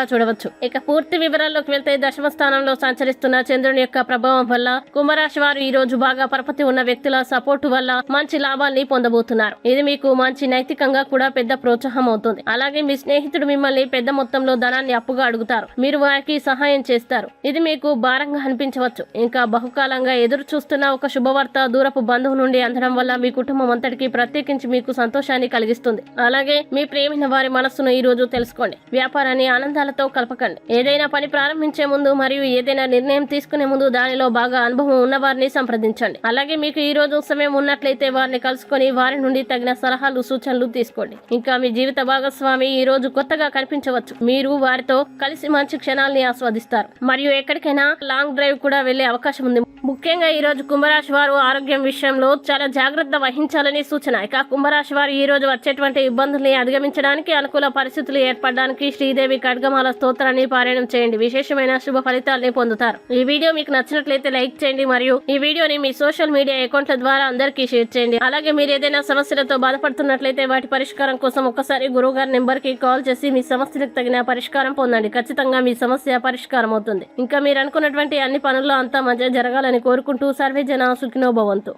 చూడవచ్చు. ఇక పూర్తి వివరాల్లోకి వెళ్తే దశమ స్థానంలో సంచరిస్తున్న చంద్రుని యొక్క ప్రభావం వల్ల కుంభరాశి వారు ఈ రోజు బాగా పరపతి ఉన్న వ్యక్తుల సపోర్టు వల్ల మంచి లాభాల్ని పొందబోతున్నారు. ఇది మీకు మంచి నైతికంగా కూడా పెద్ద ప్రోత్సాహం అవుతుంది. అలాగే మీ స్నేహితుడు మిమ్మల్ని పెద్ద మొత్తంలో ధనాన్ని అప్పుగా అడుగుతారు. మీరు వారికి సహాయం చేస్తారు. ఇది మీకు భారంగా అనిపించవచ్చు. ఇంకా బహుకాలంగా ఎదురు చూస్తున్న ఒక శుభవార్త దూరపు బంధువు నుండి అందడం వల్ల మీ కుటుంబం అంతటికి ప్రత్యేకించి మీకు సంతోషాన్ని కలిగిస్తుంది. అలాగే మీ ప్రేమైన వారి మనస్సును ఈ రోజు తెలుసుకోండి. వ్యాపారాన్ని ఆనందాలతో కలపకండి. ఏదైనా పని ప్రారంభించే ముందు మరియు ఏదైనా నిర్ణయం తీసుకునే ముందు దానిలో బాగా అనుభవం ఉన్న వారిని సంప్రదించండి. అలాగే మీకు ఈ రోజు సమయం ఉన్నట్లయితే వారిని కలుసుకొని వారి నుండి తగిన సలహాలు సూచనలు తీసుకోండి. ఇంకా మీ జీవిత భాగస్వామి ఈ రోజు కొత్తగా కనిపించవచ్చు. మీరు వారితో కలిసి మంచి క్షణాల్ని ఆస్వాదిస్తారు. మరియు ఎక్కడికైనా లాంగ్ డ్రైవ్ కూడా వెళ్ళే అవకాశం ఉంది. ముఖ్యంగా ఈ రోజు కుంభరాశి వారు ఆరోగ్యం విషయంలో చాలా జాగ్రత్త వహించాలని సూచన. ఇక కుంభరాశి వారు ఈరోజు వచ్చేటువంటి ఇబ్బందుల్ని అధిగమించడానికి అనుకూల పరిస్థితులు ఏర్పడడానికి శ్రీదేవి ఖడ్గమాల స్తోత్రాన్ని పారాయణం చేయండి. విశేషమైన శుభ ఫలితాల్ని పొందుతారు. ఈ వీడియో మీకు నచ్చినట్లయితే లైక్ చేయండి మరియు ఈ వీడియోని మీ సోషల్ మీడియా అకౌంట్ల ద్వారా అందరికీ షేర్ చేయండి. అలాగే మీరు ఏదైనా సమస్యలతో బాధపడుతున్నట్లయితే వాటి పరిష్కారం కోసం ఒక్కసారి గురువు గారి నెంబర్కి కాల్ చేసి మీ సమస్యలకు తగిన పరిష్కారం పొందండి. ఖచ్చితంగా మీ సమస్య పరిష్కారం అవుతుంది ఇంకా మీరు అనుకున్నటువంటి అన్ని పనుల్లో అంతా మంచిగా జరగాలని కోరుకుంటూ సర్వే జన సుఖినో భవంతు.